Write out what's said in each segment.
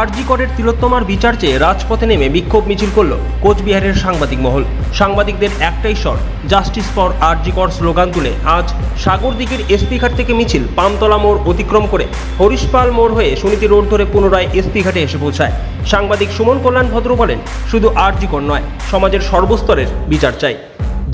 আরজি করের তিলোত্তমার বিচার চেয়ে রাজপথে নেমে বিক্ষোভ মিছিল করল কোচবিহারের সাংবাদিক মহল। সাংবাদিকদের একটাই স্বর, জাস্টিস ফর আরজি কর স্লোগান তুলে, আজ সাগর দিকের এসপি ঘাট থেকে মিছিল, পামতলা মোড় অতিক্রম করে হরিশপাল মোড় হয়ে সুনীতি রোড ধরে পুনরায় এসপি ঘাটে এসে পৌঁছায়। সাংবাদিক সুমন কল্যাণ ভদ্র বলেন, শুধু আরজি কর নয়, সমাজের সর্বস্তরের বিচার চাই।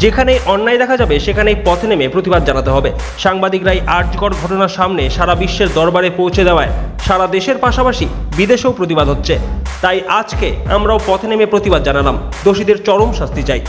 যেখানে অন্যায় দেখা যাবে, সেখানেই পথে নেমে প্রতিবাদ জানাতে হবে। সাংবাদিকরাই আর্যকর ঘটনার সামনে সারা বিশ্বের দরবারে পৌঁছে দেওয়ায় সারা দেশের পাশাপাশি বিদেশেও প্রতিবাদ হচ্ছে। তাই আজকে আমরাও পথে নেমে প্রতিবাদ জানালাম। দোষীদের চরম শাস্তি চাই।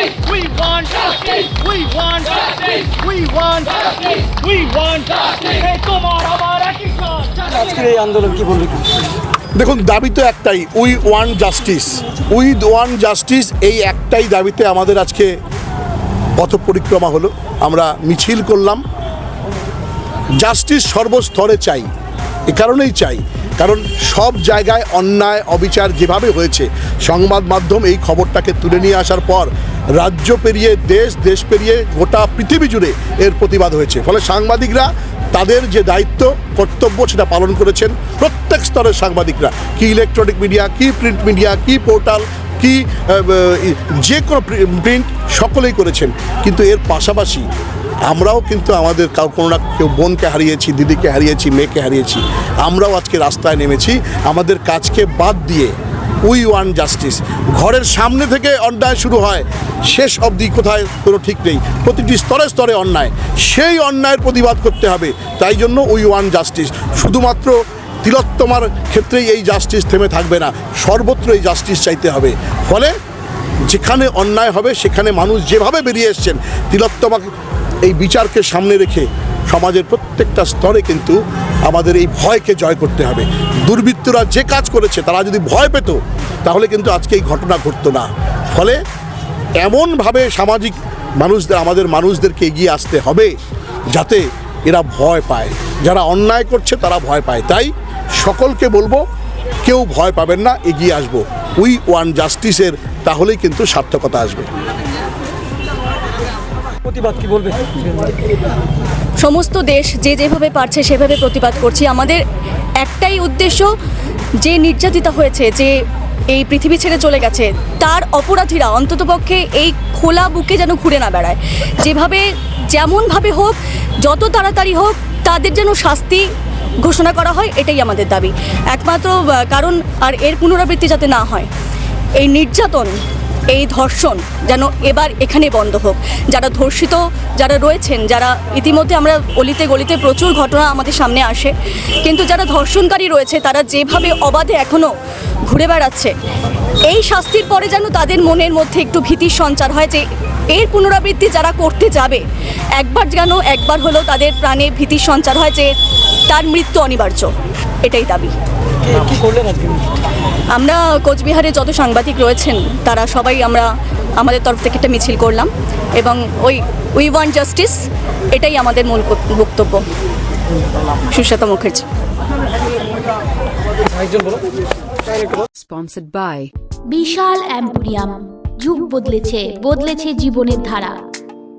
Justice. We want justice. We want justice. We want justice. We want justice. এই তোমার আমার একই কাজ আজকের এই আন্দোলন কি বলবে দেখুন দাবি তো একটাই we want justice we want justice এই একটাই দাবিতে আমাদের আজকে পথ পরিক্রমা হলো আমরা মিছিল করলাম জাস্টিস সর্বস্তরে চাই এ কারণেই চাই কারণ সব জায়গায় অন্যায় অবিচার যেভাবে হয়েছে সংবাদ মাধ্যম এই খবরটাকে তুলে নিয়ে আসার পর রাজ্য পেরিয়ে দেশ দেশ পেরিয়ে গোটা পৃথিবী জুড়ে এর প্রতিবাদ হয়েছে। ফলে সাংবাদিকরা তাদের যে দায়িত্ব, কর্তব্য সেটা পালন করেছেন প্রত্যেক স্তরের সাংবাদিকরা। কি ইলেকট্রনিক মিডিয়া কি প্রিন্ট মিডিয়া কি পোর্টাল কি যে কোনো প্রিন্ট সকলেই করেছেন। কিন্তু এর পাশাপাশি আমরাও কিন্তু আমাদের কাউ, কোনো না কেউ বোনকে হারিয়েছি, দিদিকে হারিয়েছি, মেয়েকে হারিয়েছি। আমরাও আজকে রাস্তায় নেমেছি। আমাদের কাজকে বাদ দিয়ে উই ওয়ান জাস্টিস। ঘরের সামনে থেকে অন্যায় শুরু হয়। শেষ অবধি কোথায় কোনো ঠিক নেই। প্রতিটি স্তরে স্তরে অন্যায়। সেই অন্যায়ের প্রতিবাদ করতে হবে। তাই জন্য উই ওয়ান জাস্টিস। শুধুমাত্র তিলোত্তমার ক্ষেত্রেই এই জাস্টিস থেমে থাকবে না। সর্বত্র এই জাস্টিস চাইতে হবে। ফলে যেখানে অন্যায় হবে, সেখানে মানুষ যেভাবে বেরিয়ে এসছেন তিলোত্তমা এই বিচারকে সামনে রেখে সমাজের প্রত্যেকটা স্তরে কিন্তু আমাদের এই ভয়কে জয় করতে হবে। দুর্বৃত্তরা যে কাজ করেছে, তারা যদি ভয় পেত, তাহলে কিন্তু আজকে এই ঘটনা ঘটতো না। ফলে এমনভাবে সামাজিক মানুষদের, আমাদের মানুষদেরকে এগিয়ে আসতে হবে, যাতে এরা ভয় পায়। যারা অন্যায় করছে, তারা ভয় পায়। তাই সকলকে বলব, কেউ ভয় পাবেন না, এগিয়ে আসব। উই ওয়ান জাস্টিসের, তাহলেই কিন্তু সার্থকতা আসবে। প্রতিবাদ কি বলবে? সমস্ত দেশ যে যেভাবে পারছে সেভাবে প্রতিবাদ করছি। আমাদের একটাই উদ্দেশ্য যে নির্যাতিতা হয়েছে, যে এই পৃথিবী ছেড়ে চলে গেছে, তার অপরাধীরা অন্ততপক্ষে এই খোলা বুকে যেন ঘুরে না বেড়ায়। যেভাবে, যেমনভাবে হোক, যত তাড়াতাড়ি হোক, তাদের যেন শাস্তি ঘোষণা করা হয়, এটাই আমাদের দাবি। একমাত্র কারণ আর এর পুনরাবৃত্তি যাতে না হয়। এই নির্যাতন এই ধর্ষণ যেন এবার এখানে বন্ধ হোক। যারা ধর্ষিত, যারা রয়েছেন, যারা ইতিমধ্যে আমরা অলিতে গলিতে প্রচুর ঘটনা আমাদের সামনে আসে, কিন্তু যারা ধর্ষণকারী রয়েছে, তারা যেভাবে অবাধে এখনও ঘুরে বেড়াচ্ছে, এই শাস্তির পরে যেন তাদের মনের মধ্যে একটু ভীতির সঞ্চার হয় যে, এর পুনরাবৃত্তি যারা করতে যাবে, একবার যেন একবার হলেও তাদের প্রাণে ভীতির সঞ্চার হয় যে, তার মৃত্যু অনিবার্য। এটাই দাবি। কি- কি করলেন আমরা কোচবিহারে যত সাংবাদিক রয়েছেন তারা সবাই আমরা আমাদের তরফ থেকে একটা মিছিল করলাম এবং ওই উই ওয়ান্ট জাস্টিস এটাই আমাদের মূল বক্তব্য। সুস্বাতা মুখার্জি। একজন বলো sponsored by বিশাল অ্যাম্পোরিয়াম যুগ বদলেছে বদলেছে জীবনের ধারা।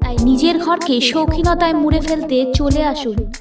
তাই নিজের ঘরকে শৌখিনতায় মুড়ে ফেলতে চলে আসুন।